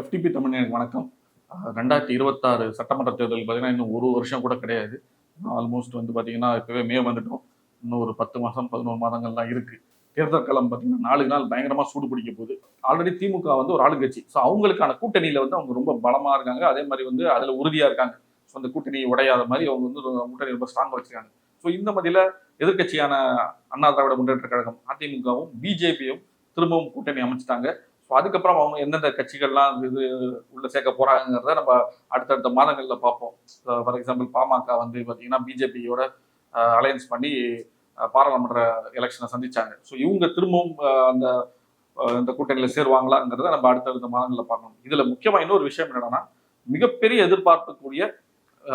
FTP தமிழனுக்கு வணக்கம். ரெண்டாயிரத்தி இருபத்தாறு சட்டமன்ற தேர்தல் பார்த்தீங்கன்னா இன்னும் ஒரு வருஷம் கூட கிடையாது. ஆல்மோஸ்ட் வந்து பார்த்தீங்கன்னா இப்போவே மே வந்துட்டோம். இன்னும் ஒரு பத்து மாதம் பதினோரு மாதங்கள்லாம் இருக்குது தேர்தல் களம் பார்த்தீங்கன்னா நாலு நாள் பயங்கரமாக சூடு பிடிக்க போகுது. ஆல்ரெடி திமுக வந்து ஒரு ஆளுங்கட்சி. ஸோ அவங்களுக்கான கூட்டணியில் வந்து அவங்க ரொம்ப பலமாக இருக்காங்க. அதே மாதிரி வந்து அதில் உறுதியாக இருக்காங்க. ஸோ அந்த கூட்டணி உடையாத மாதிரி அவங்க வந்து கூட்டணி ரொம்ப ஸ்ட்ராங்காக வச்சுருக்காங்க. ஸோ இந்த மதியில் எதிர்க்கட்சியான அண்ணா திராவிட முன்னேற்ற கழகம் அதிமுகவும் பிஜேபியும் திரும்பவும் கூட்டணி அமைச்சிட்டாங்க. அதுக்கப்புறம் அவங்க எந்தெந்த கட்சிகள்லாம் இது உள்ள சேர்க்க போறாங்கிறத நம்ம அடுத்தடுத்த மாதங்களில் பார்ப்போம். ஃபார் எக்ஸாம்பிள் பாமக வந்து பார்த்தீங்கன்னா பிஜேபியோட அலையன்ஸ் பண்ணி பாராளுமன்ற எலெக்ஷனை சந்திச்சாங்க. ஸோ இவங்க திரும்பவும் அந்த இந்த கூட்டணியில் சேருவாங்களாங்கிறத நம்ம அடுத்தடுத்த மாதங்களில் பார்க்கணும். இதில் முக்கியமாக இன்னொரு விஷயம் என்னென்னா மிகப்பெரிய எதிர்பார்க்கக்கூடிய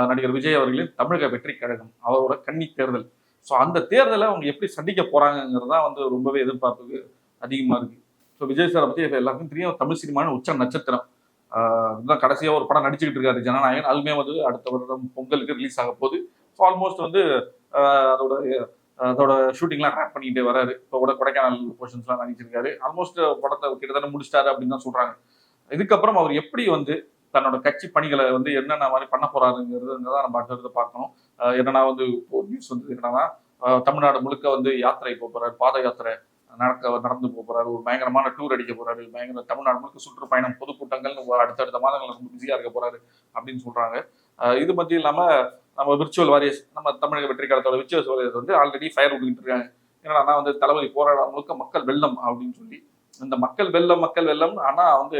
நடிகர் விஜய் அவர்களின் தமிழக வெற்றி கழகம் அவரோட கன்னி தேர்தல். ஸோ அந்த தேர்தலை அவங்க எப்படி சந்திக்க போறாங்கிறது தான் வந்து ரொம்பவே எதிர்பார்ப்பு அதிகமாக இருக்குது ஸோ விஜய் சாரை பற்றி எல்லாருக்கும் தெரியும் தமிழ் சினிமான உச்ச நட்சத்திரம். தான் இதுதான் கடைசியாக ஒரு படம் நடிச்சுக்கிட்டு இருக்காரு ஜனநாயகன். அதுவுமே வந்து அடுத்த வருடம் பொங்கலுக்கு ரிலீஸ் ஆக போகுது. ஸோ ஆல்மோஸ்ட் வந்து அதோட அதோட ஷூட்டிங்லாம் ரேப் பண்ணிக்கிட்டே வராரு. இப்போ கூட கொடைக்கானல் போர்ஷன்ஸ்லாம் நடிச்சிருக்காரு. ஆல்மோஸ்ட் படத்தை கிட்டத்தட்ட முடிச்சிட்டாரு அப்படின்னு தான் சொல்கிறாங்க இதுக்கப்புறம் அவர் எப்படி வந்து தன்னோட கட்சி பணிகளை வந்து என்னென்ன மாதிரி பண்ண போறாருங்கிறது தான் நம்ம அடுத்தடுத்து பார்க்கணும். என்னென்னா என்னன்னா வந்து நியூஸ் வந்து என்னன்னா தமிழ்நாடு முழுக்க வந்து யாத்திரை போக போறாரு. பாத யாத்திரை. நடக்க நடந்து போக ஒரு பயங்கரமான டூர் அடிக்க போறாரு. பயங்கர தமிழ்நாடு முழுக்க சுற்றுப்பயணம் பொதுக்கூட்டங்கள் அடுத்தடுத்த மாதங்கள் ரொம்ப பிஸியாக இருக்க போறாரு அப்படின்னு சொல்றாங்க. இது மட்டும் இல்லாமல் நம்ம விர்ச்சுவல் வாரியர்ஸ் நம்ம தமிழக வெற்றி காலத்தோட விர்ச்சுவல் வாரியர்ஸ் வந்து ஆல்ரெடி ஃபயர் விட்டுக்கிட்டு இருக்காங்க. என்னன்னா வந்து தளபதி போராட முழுக்க மக்கள் வெள்ளம் அப்படின்னு சொல்லி இந்த மக்கள் வெள்ளம் மக்கள் வெள்ளம் ஆனால் வந்து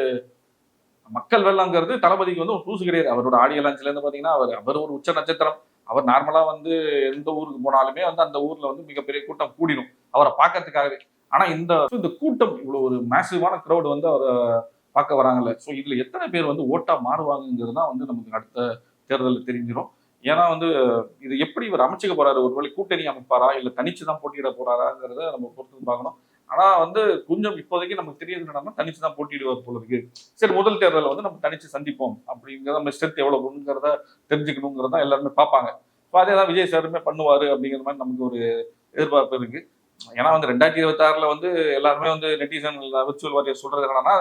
மக்கள் வெள்ளங்கிறது தளபதிக்கு வந்து ஒரு புதுசு கிடையாது. அவரோட ஆடியோ லான்ச்லேருந்து பார்த்தீங்கன்னா அவர் அவர் ஒரு உச்ச நட்சத்திரம். அவர் நார்மலாக வந்து எந்த ஊருக்கு போனாலுமே வந்து அந்த ஊரில் வந்து மிகப்பெரிய கூட்டம் கூடிடும் அவரை பார்க்கறதுக்காகவே. ஆனா இந்த இந்த கூட்டம் இவ்வளவு ஒரு மேசிவான க்ரௌடு வந்து அவரை பார்க்க வராங்கல்ல. ஸோ இதுல எத்தனை பேர் வந்து ஓட்டா மாறுவாங்கங்கிறது தான் வந்து நமக்கு அடுத்த தேர்தலில் தெரிஞ்சிடும் ஏன்னா வந்து இது எப்படி இவர் அமைச்சுக்க போறாரு? ஒருவேளை கூட்டணி அமைப்பாரா? இல்ல தனிச்சு தான் போட்டியிட போறாராங்கிறத நம்ம பொறுத்து பார்க்கணும். ஆனா வந்து கொஞ்சம் இப்போதைக்கு நமக்கு தெரியுது என்னன்னா தனிச்சு தான் போட்டியிடுவார் போல இருக்கு. சரி முதல் தேர்தலில் வந்து நம்ம தனிச்சு சந்திப்போம். அப்படிங்கிறத நம்ம ஸ்ட்ரென்த் எவ்வளவுங்கிறத தெரிஞ்சுக்கணுங்கிறத எல்லாருமே பார்ப்பாங்க. ஸோ அதே தான் விஜய் சாருமே பண்ணுவார் அப்படிங்கிற மாதிரி நமக்கு ஒரு எதிர்பார்ப்பு இருக்கு. ஏன்னா வந்து ரெண்டாயிரத்தி இருபத்தாறில் வந்து எல்லாருமே வந்து நெட்டிசன் விர்ச்சுவல் வாரியர் சொல்கிறது என்னன்னா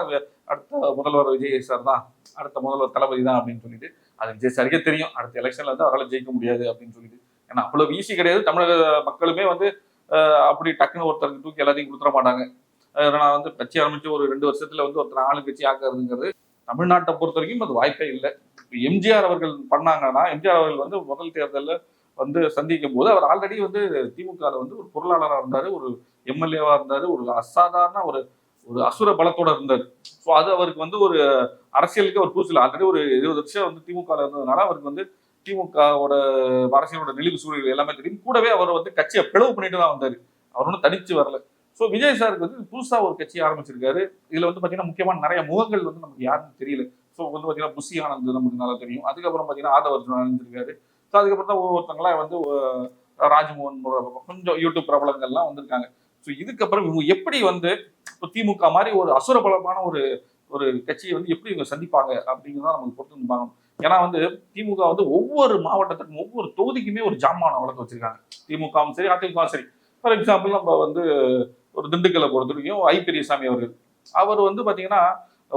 அடுத்த முதல்வர் விஜய் சார் தான் அடுத்த முதல்வர் தளபதி தான் அப்படின்னு சொல்லிட்டு அது விஜய் சாருக்கே தெரியும். அடுத்த எலெக்ஷனில் வந்து அவரால் ஜெயிக்க முடியாது அப்படின்னு சொல்லிட்டு. ஏன்னா அவ்வளோ ஈஸி கிடையாது. தமிழக மக்களுமே வந்து அப்படி டக்குன்னு ஒருத்தருக்கு தூக்கி எல்லாத்தையும் கொடுத்துட மாட்டாங்க. அஹ், நான் வந்து கட்சி ஆரம்பித்து ஒரு ரெண்டு வருஷத்தில் வந்து ஒருத்தர் ஆளு கட்சி ஆக்குறதுங்கிறது தமிழ்நாட்டை பொறுத்த வரைக்கும் அது வாய்ப்பே இல்லை. இப்போ எம்ஜிஆர் அவர்கள் பண்ணாங்கன்னா எம்ஜிஆர் அவர்கள் வந்து முதல் தேர்தலில் வந்து சந்திக்கும் போது அவர் ஆல்ரெடி வந்து திமுகவில் வந்து ஒரு பொருளாளராக இருந்தார் ஒரு எம்எல்ஏவாக இருந்தார் ஒரு அசாதாரண ஒரு ஒரு அசுர பலத்தோட இருந்தார். ஸோ அது அவருக்கு வந்து ஒரு அரசியலுக்கு ஒரு பூசல. ஆல்ரெடி ஒரு இருபது வருஷம் வந்து திமுகவில் இருந்ததுனால அவருக்கு வந்து திமுகவோட அரசியலோட நெளிவு சூழல் எல்லாமே தெரியும். கூடவே அவர் வந்து கட்சியை பிளவு பண்ணிட்டு தான் வந்தார். அவர் ஒன்றும் தனித்து வரல. ஸோ விஜய் சாருக்கு வந்து புதுசாக ஒரு கட்சி ஆரம்பிச்சிருக்காரு. இதில் வந்து பார்த்தீங்கன்னா முக்கியமான நிறைய முகங்கள் வந்து நமக்கு யாருன்னு தெரியல. ஸோ வந்து பார்த்தீங்கன்னா புசி ஆனந்த் நமக்கு நல்லா தெரியும். அதுக்கப்புறம் பார்த்தீங்கன்னா ஆதவர்ஜன் அணிஞ்சிருக்காரு ஸோ அதுக்கப்புறம் தான் ஒவ்வொருத்தங்களாம் வந்து ராஜ்மோகன் கொஞ்சம் யூடியூப் பிரபலங்கள்லாம் வந்திருக்காங்க. ஸோ இதுக்கப்புறம் இவங்க எப்படி வந்து இப்போ திமுக மாதிரி ஒரு அசுர பலமான ஒரு ஒரு கட்சியை வந்து எப்படி இவங்க சந்திப்பாங்க அப்படிங்கிறத நமக்கு பொறுத்து வந்து பார்க்கணும். ஏன்னா வந்து திமுக வந்து ஒவ்வொரு மாவட்டத்துக்கும் ஒவ்வொரு தொகுதிக்குமே ஒரு ஜாமான வழக்கு வச்சிருக்காங்க. திமுகவும் சரி அதிமுகவும் சரி. ஃபார் எக்ஸாம்பிள் நம்ம வந்து ஒரு திண்டுக்கல்லை பொறுத்த வரைக்கும் ஐ பெரியசாமி அவர்கள். அவர் வந்து பார்த்தீங்கன்னா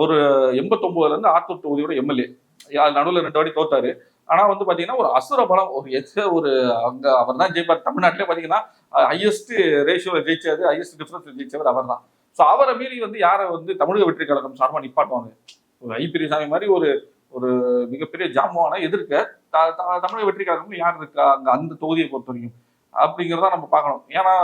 ஒரு எண்பத்தொம்போதுலேருந்து ஆத்தூர் தொகுதியோட எம்எல்ஏ. நடுவில் ரெண்டு வாட்டி தோத்தாரு. ஆனா வந்து பாத்தீங்கன்னா ஒரு அசுர பலம் ஒரு எச்ச ஒரு அங்க அவர் தான் ஜெயிப்பார். தமிழ்நாட்டிலே பாத்தீங்கன்னா ஹையஸ்ட் ரேஷியோல ஜெயிச்சாரு ஹையஸ்ட் டிஃபரன்ஸ் ஜெயிச்சவர் அவர் தான். ஸோ அவரை மீறி வந்து யாரை வந்து தமிழக வெற்றி கழகம் சார்பாக நிப்பாட்டுவாங்க? ஒரு ஐ. பெரியசாமி மாதிரி ஒரு ஒரு மிகப்பெரிய ஜாமுவான எதிர்க்க த- த- தமிழக வெற்றி கழகம் யார் இருக்கா? அங்க அந்த தொகுதியை பொறுத்த வரைக்கும். அப்படிங்கிறத நம்ம பார்க்கணும். ஏன்னா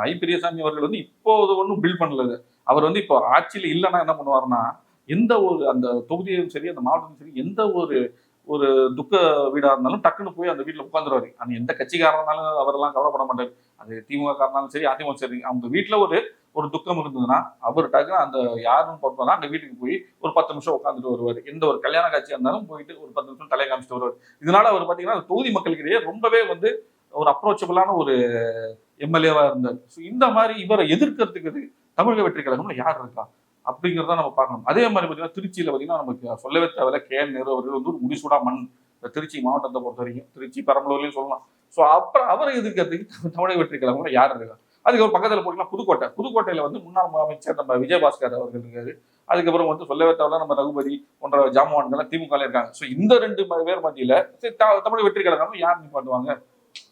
ஐ. பெரியசாமி அவர்கள் வந்து இப்போது ஒன்றும் பில்ட் பண்ணலது அவர் வந்து இப்போ ஆட்சியில் இல்லைன்னா என்ன பண்ணுவாருன்னா எந்த ஒரு அந்த தொகுதியும் சரி அந்த மாவட்டமும் சரி எந்த ஒரு ஒரு துக்க வீடாக இருந்தாலும் டக்குன்னு போய் அந்த வீட்டில் உட்காந்துருவாரு. அந்த எந்த கட்சிக்காரனாலும் இருந்தாலும் அவரெல்லாம் கவலைப்பட மாட்டார். அது திமுக காரனாலும் சரி அதிமுக சரி. அவங்க வீட்டில் ஒரு ஒரு துக்கம் இருந்ததுன்னா அவர் டக்குன்னு அந்த யாருன்னு பொறுத்தனா அந்த வீட்டுக்கு போய் ஒரு பத்து நிமிஷம் உட்காந்துட்டு வருவார். எந்த ஒரு கல்யாண காட்சியாக இருந்தாலும் போயிட்டு ஒரு பத்து நிமிஷம் தலையை காமிச்சிட்டு வருவார். இதனால அவர் பார்த்தீங்கன்னா அந்த தொகுதி மக்களுக்கிடையே ரொம்பவே வந்து ஒரு அப்ரோச்சபிளான ஒரு எம்எல்ஏவாக இருந்தார். ஸோ இந்த மாதிரி இவரை எதிர்க்கிறதுக்கு தமிழக வெற்றி கழகம்ல யார் இருக்கா? அப்படிங்கிறத நம்ம பார்க்கணும். அதே மாதிரி பார்த்தீங்கன்னா திருச்சியில் பார்த்தீங்கன்னா நமக்கு சொல்லவே தேவையில்ல. கே என் நேரு அவர்கள் வந்து ஒரு முடிசூடா மண். இந்த திருச்சி மாவட்டத்தை பொறுத்த வரைக்கும் திருச்சி பெரம்பலூர்லையும் சொல்லலாம். ஸோ அப்புறம் அவரை எதிர்க்கிறதுக்கு தமிழக வெற்றி கழகம்ல யார் இருக்கா அதுக்கப்புறம் பக்கத்தில் போட்டிங்கன்னா புதுக்கோட்டை. புதுக்கோட்டையில் வந்து முன்னாள் அமைச்சர் நம்ம விஜயபாஸ்கர் அவர்கள் இருக்காரு. அதுக்கப்புறம் வந்து சொல்லவே தேவையில்ல நம்ம ரகுபதி போன்ற ஜாமான்கள்லாம் திமுக இருக்காங்க. ஸோ இந்த ரெண்டு பேர் மத்தியில் சரி, த- தமிழ் வெற்றி யார் நிப்பாட்டுவாங்க?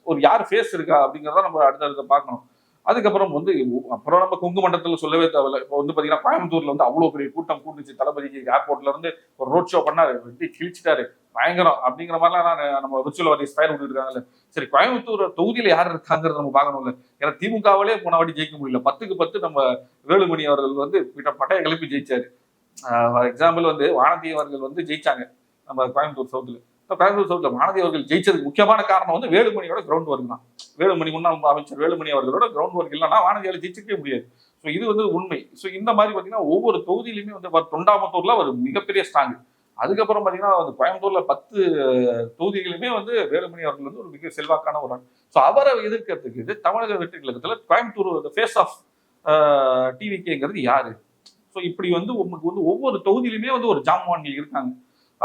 ஒரு யார் ஃபேஸ் இருக்கா அப்படிங்கிறத நம்ம அடுத்தடுத்து பார்க்கணும். அதுக்கப்புறம் வந்து அப்புறம் நம்ம குங்கு மண்டலத்தில் சொல்லவே தேவையில்ல. இப்போ வந்து பார்த்தீங்கன்னா கோயம்புத்தூர்ல வந்து அவ்வளோ பெரிய கூட்டம் கூட்டுச்சு தளபதிக்கு ஏர்போர்ட்ல இருந்து ஒரு ரோட் ஷோ பண்ணாரு. வெட்டி கிழிச்சிட்டாரு. பயங்கரம். அப்படிங்கிற மாதிரிலாம் நான் நம்ம விர்ச்சுவல் வாரி ஸ்பயர் விட்டு சரி கோயம்புத்தூர் தொகுதியில் யார் இருக்காங்கிறத நம்ம பார்க்கணும்ல. ஏன்னா திமுகவிலே போன வாட்டி ஜெயிக்க முடியல. பத்துக்கு பத்து நம்ம வேலுமணி அவர்கள் வந்து கிட்ட பட்டைய கிளப்பி ஜெயிச்சாரு. ஃபார் எக்ஸாம்பிள் வந்து வானதி அவர்கள் வந்து ஜெயிச்சாங்க. நம்ம கோயம்புத்தூர் சவுத்தில் இப்போ கோயம்புத்தூர் மாணவி அவர்கள் ஜெயிச்சதுக்கு முக்கியமான காரணம் வந்து வேலுமணியோட கிரவுண்ட் ஒர்க் தான். வேலுமணி முன்னாள் அமைச்சர் வேலுமணி அவர்களோட கிரவுண்ட் ஒர்க் இல்லைன்னா மாணவியால் ஜெயிச்சிக்கவே முடியாது. ஸோ இது வந்து உண்மை. ஸோ இந்த மாதிரி பார்த்தீங்கன்னா ஒவ்வொரு தொகுதியிலுமே வந்து அவர் ஒரு மிகப்பெரிய ஸ்ட்ராங்கு அதுக்கப்புறம் பார்த்தீங்கன்னா வந்து கோயம்புத்தூரில் பத்து தொகுதிகளுமே வந்து வேலுமணி அவர்கள் வந்து ஒரு மிக செல்வாக்கான ஒரு ஆள். ஸோ அவரை எதிர்க்கிறதுக்கு இது தமிழக வெற்றி கழகத்தில் கோயம்புத்தூர் ஃபேஸ் ஆஃப் டிவிகேங்கிறது யாரு? ஸோ இப்படி வந்து உங்களுக்கு வந்து ஒவ்வொரு தொகுதியிலுமே வந்து ஒரு ஜாம்வான்கள் இருக்காங்க.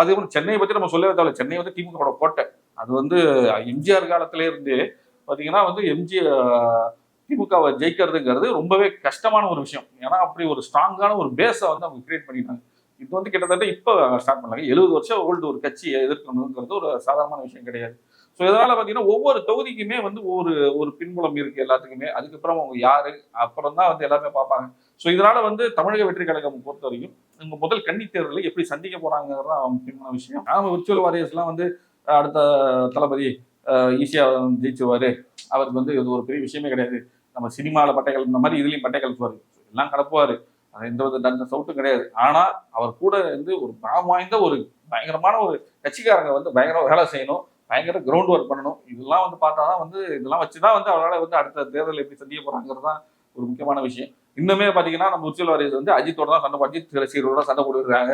அதே மாதிரி சென்னையை பற்றி நம்ம சொல்லவே தேவையில்ல. சென்னை வந்து திமுகவோட கோட்டை அது வந்து எம்ஜிஆர் காலத்திலே இருந்து பார்த்தீங்கன்னா வந்து எம்ஜி திமுகவை ஜெயிக்கிறதுங்கிறது ரொம்பவே கஷ்டமான ஒரு விஷயம். ஏன்னா அப்படி ஒரு ஸ்ட்ராங்கான ஒரு பேஸை வந்து அவங்க கிரியேட் பண்ணிட்டாங்க. இது வந்து கிட்டத்தட்ட இப்போ ஸ்டார்ட் பண்ணாங்க. எழுபது வருஷம் ஓல்டு ஒரு கட்சியை எதிர்க்கணுங்கிறது ஒரு சாதாரணமான விஷயம் கிடையாது. ஸோ இதனால பார்த்தீங்கன்னா ஒவ்வொரு தொகுதிக்குமே வந்து ஒரு ஒரு பின்புலம் இருக்கு எல்லாத்துக்குமே. அதுக்கப்புறம் அவங்க யாரு? அப்புறம் தான் வந்து எல்லாருமே பார்ப்பாங்க. ஸோ இதனால வந்து தமிழக வெற்றி கழகம் பொறுத்த வரைக்கும் இவங்க முதல் கன்னி தேர்தலை எப்படி சந்திக்க போறாங்கிறது தான் முக்கியமான விஷயம். நாம விர்ச்சுவல் வாரியர்ஸ்லாம் வந்து அடுத்த தளபதி ஈஸியாக ஜெயிச்சுவார் அவருக்கு வந்து இது ஒரு பெரிய விஷயமே கிடையாது. நம்ம சினிமாவில் பட்டைகள் இந்த மாதிரி இதுலேயும் பட்டை கலப்புவார். எல்லாம் கலப்புவார். அது எந்த வித தண்ட சவுட்டும் கிடையாது. ஆனால் அவர் கூட வந்து ஒரு பலம் வாய்ந்த ஒரு பயங்கரமான ஒரு கட்சிக்காரங்க வந்து பயங்கர வேலை செய்யணும். பயங்கர கிரவுண்ட் ஒர்க் பண்ணணும். இதெல்லாம் வந்து பார்த்தா தான் வந்து இதெல்லாம் வச்சு தான் வந்து அவரால் வந்து அடுத்த தேர்தல் எப்படி சந்திக்க போகிறாங்கிறது தான் ஒரு முக்கியமான விஷயம். இன்னுமே பார்த்தீங்கன்னா நம்ம உச்சல் வாரியர் வந்து அஜித்தோட தான் சண்டை அஜித் ரசிகர்களோட சண்டை போட்டுருக்காங்க.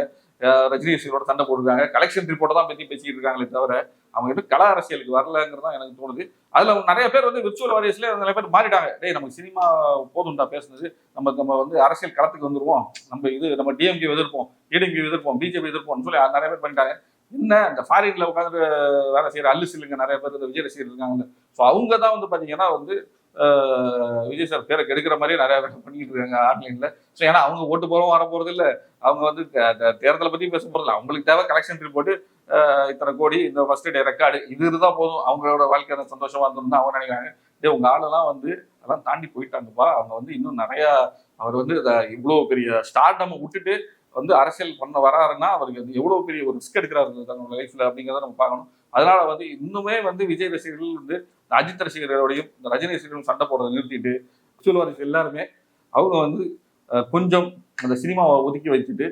ரஜினி ரசிகரோட சண்டை போட்டுருக்காங்க. கலெக்ஷன் ரிப்போர்ட்டை தான் பற்றி பேசிட்டு இருக்காங்களே தவிர அவங்க வந்து கலா அரசியலுக்கு வரலங்கிறது தான் எனக்கு தோணுது. அதில் நிறைய பேர் வந்து விர்ச்சுவல் வாரியர்ஸ்ல நிறைய பேர் மாறிட்டாங்க. டேய் நமக்கு சினிமா போதும்டா பேசுனது. நம்ம நம்ம வந்து அரசியல் களத்துக்கு வந்துருவோம். நம்ம இது நம்ம டிஎம்கே எதிர்ப்போம் ஏடிஎம்கே எதிர்ப்போம் பிஜேபி எதிர்ப்போம்னு சொல்லி நிறைய பேர் பண்ணிட்டாங்க. என்ன இந்த ஃபாரின்ல உட்காந்து வேலை செய்யற அல்லு சில்லுங்க நிறைய பேர் இந்த விஜய் ரசிகர் இருக்காங்க ஸோ அவங்க தான் வந்து பார்த்தீங்கன்னா வந்து விஜய் சார் பேரை கெடுக்கிற மாதிரியே நிறைய பேர் பண்ணிட்டு இருக்காங்க ஆன்லைன்ல. ஸோ ஏன்னா அவங்க ஓட்டு போகிறோம் வர போறது இல்ல அவங்க வந்து தேர்தலை பத்தி பேச போறது அவங்களுக்கு தேவை கலெக்ஷன் ரிப்போர்ட் இத்தனை கோடி இந்த ஃபர்ஸ்ட் டே ரெக்கார்டு இது இருந்தால் போதும். அவங்களோட வாழ்க்கை சந்தோஷமா இருந்தோம்னு அவங்க நினைக்கிறாங்க. டே உங்க ஆளெல்லாம் வந்து அதெல்லாம் தாண்டி போயிட்டாங்கப்பா. அவங்க வந்து இன்னும் நிறைய அவர் வந்து இவ்வளோ பெரிய ஸ்டார்ட் நம்ம விட்டுட்டு வந்து அரசியல் பண்ண வராருன்னா அவருக்கு வந்து எவ்வளவு பெரிய ஒரு ரிஸ்க் எடுக்கிறாரு தன்னோட லைஃப்ல அப்படிங்கிறத நம்ம பார்க்கணும். அதனால வந்து இன்னுமே வந்து விஜய் ரசிகர்கள் வந்து அஜித் ரசிகர்களோடையும் இந்த ரஜினி ரசிகர்களும் சண்டை போடுறதை நிறுத்திட்டு விர்ச்சுவல் எல்லாருமே அவங்க வந்து கொஞ்சம் அந்த சினிமாவை ஒதுக்கி வச்சுட்டு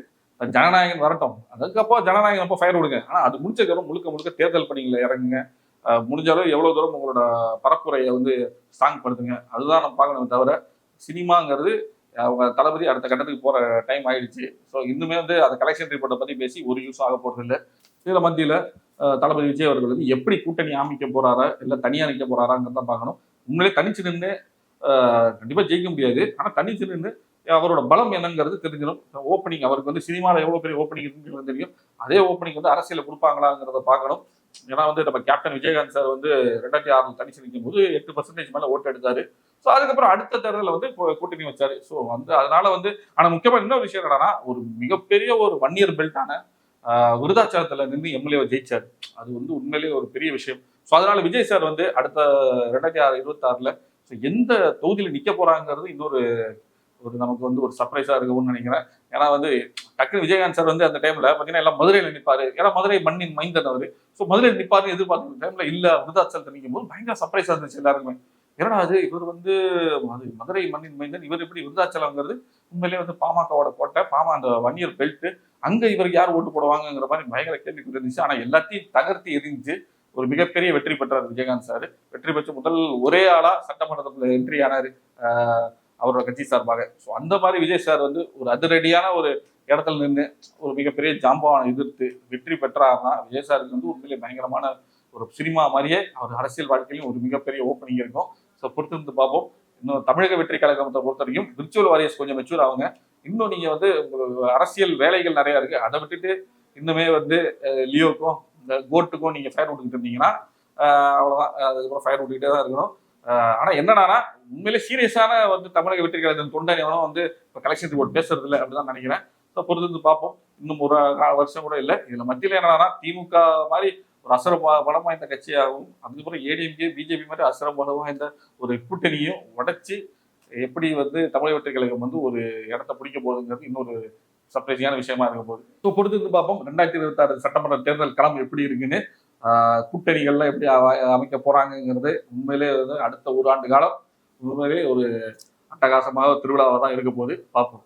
ஜனநாயகன் வரட்டும். அதுக்கப்புறம் ஜனநாயகன் அப்போ ஃபயர் விடுங்க. ஆனால் அது முடிச்சதுக்கப்புறம் முழுக்க முழுக்க தேர்தல் பணிகளை இறங்குங்க. முடிஞ்சாலும் முடிஞ்ச அளவு தூரம் உங்களோட பரப்புரையை வந்து ஸ்ட்ராங் படுத்துங்க. அதுதான் நம்ம பார்க்கணுமே தவிர சினிமாங்கிறது அவங்க தளபதி அடுத்த கட்டத்துக்கு போற டைம் ஆயிடுச்சு. ஸோ இன்னுமே வந்து அந்த கலெக்ஷன் ரிப்போர்ட்டை பத்தி பேசி ஒரு யூஸ் ஆக போறது இல்லை இதுல மத்தியில தளபதி விஜய் அவர்கள் வந்து எப்படி கூட்டணி அமைக்க போறாரா இல்ல தனியா நிக்க போறாராங்கிறத பார்க்கணும். உண்மையிலே தனிச்சு நின்று கண்டிப்பா ஜெயிக்க முடியாது. ஆனா தனிச்சு நின்று அவரோட பலம் என்னங்கிறது தெரிஞ்சிடும். ஓப்பனிங் அவருக்கு வந்து சினிமாவில் எவ்வளோ பெரிய ஓப்பனிங் இருக்குங்கிறது தெரியும். அதே ஓப்பனிங் வந்து அரசியலில் கொடுப்பாங்களாங்கிறத பார்க்கணும். ஏன்னா வந்து நம்ம கேப்டன் விஜயகாந்த் சார் வந்து ரெண்டாயிரத்தி ஆறு தனிச்சு நிற்கும் போது எட்டு பர்சன்டேஜ் மேலே ஓட்டு எடுத்தாரு. ஸோ அதுக்கப்புறம் அடுத்த தேர்தலில் வந்து இப்போ கூட்டணி வச்சாரு. ஸோ வந்து அதனால வந்து ஆனால் முக்கியமாக இன்னொரு விஷயம் என்னன்னா ஒரு மிகப்பெரிய ஒரு ஒன் இயர் பெல்ட்டான விருதாச்சாரத்தில் நின்று எம்எல்ஏ ஜெயிச்சார். அது வந்து உண்மையிலேயே ஒரு பெரிய விஷயம். ஸோ அதனால விஜய் சார் வந்து அடுத்த ரெண்டாயிரத்தி ஆறு இருபத்தாறில் ஸோ எந்த தொகுதியில் நிற்க போறாங்கிறது இன்னொரு ஒரு நமக்கு வந்து ஒரு சர்ப்ரைஸாக இருக்கும்னு நினைக்கிறேன். ஏன்னா வந்து டக்குனு விஜயகாந்த் சார் வந்து அந்த டைம்ல பார்த்தீங்கன்னா எல்லாம் மதுரையில நிப்பாரு. ஏன்னா மதுரை மண்ணின் மைந்தன் அவர். ஸோ மதுரையில் நிப்பாருன்னு எதிர்பார்த்த டைம்ல இல்ல விருதாச்சலத்தை நிற்கும் போது பயங்கர சர்ப்ரைஸா இருந்துச்சு எல்லாருக்குமே. ஏன்னா அது இவர் வந்து மதுரை மண்ணின் மைந்தன் இவர் எப்படி விருதாச்சலங்கிறது உண்மையிலேயே வந்து பாமகவோட கோட்டை பாமா அந்த வன்னியர் பெல்ட் அங்க இவருக்கு யார் ஓட்டு போடுவாங்கங்கிற மாதிரி பயங்கர கேள்வி இருந்துச்சு. ஆனா எல்லாத்தையும் தகர்த்தி எரிஞ்சு ஒரு மிகப்பெரிய வெற்றி பெற்றார் விஜயகாந்த் சார். வெற்றி பெற்று முதல் ஒரே ஆளா சட்டமன்றத்தில் என்ட்ரி ஆனாரு அவரோட கட்சி சார்பாக. ஸோ அந்த மாதிரி விஜய் சார் வந்து ஒரு அதிரடியான ஒரு இடத்துல நின்று ஒரு மிகப்பெரிய ஜாம்பவானை எதிர்த்து வெற்றி பெற்றார்னா விஜயசாருக்கு வந்து உண்மையிலே பயங்கரமான ஒரு சினிமா மாதிரியே அவர் அரசியல் வாழ்க்கையிலும் ஒரு மிகப்பெரிய ஓப்பனிங் இருக்கும். ஸோ பொறுத்திருந்து பார்ப்போம். இன்னும் தமிழக வெற்றி கழகத்தை பொறுத்த வரைக்கும் விர்ச்சுவல் வாரியர்ஸ் கொஞ்சம் மெச்சூர் ஆகுங்க. இன்னும் நீங்க வந்து உங்களுக்கு அரசியல் வேலைகள் நிறைய இருக்கு. அதை விட்டுட்டு இன்னுமே வந்து லியோக்கும் இந்த கோட்டுக்கும் நீங்க ஃபயர் விட்டுக்கிட்டு இருந்தீங்கன்னா அவ்வளோதான் அவ்வளவுதான். அதுக்கப்புறம் ஃபயர் விட்டுக்கிட்டே தான் இருக்கணும். ஆனால் ஆனா என்னன்னா உண்மையிலே சீரியஸான வந்து தமிழக வெற்றி கழகத்தின் தொண்டனையும் வந்து இப்போ கலெக்ஷன் ரிப்போர்ட் பேசுறது இல்லை அப்படிதான் நினைக்கிறேன். ஸோ பொறுத்து பார்ப்போம். இன்னும் ஒரு வருஷம் கூட இல்லை. இதில் மத்தியில் என்னன்னா திமுக மாதிரி ஒரு அசர ப- பலம் வாய்ந்த கட்சியாகவும் அதுக்கப்புறம் ஏடிஎம்கே பிஜேபி மாதிரி அசர பலம் வாய்ந்த ஒரு கூட்டணியும் உடைச்சி எப்படி வந்து தமிழக வெற்றி கழகம் வந்து ஒரு இடத்த பிடிக்க போகுதுங்கிறது இன்னொரு சர்ப்ரைசிங்கான விஷயமா இருக்க போகுது. ஸோ பொறுத்து பார்ப்போம். ரெண்டாயிரத்தி இருபத்தாறு சட்டமன்ற தேர்தல் களம் எப்படி இருக்குன்னு கூட்டணிகள்லாம் எப்படி அமைக்க போறாங்கங்கிறது உண்மையிலே வந்து அடுத்த ஒரு ஆண்டு காலம் உண்மையிலே ஒரு அட்டகாசமாக திருவிழாவாக தான் இருக்க போகுது. பார்ப்போம்.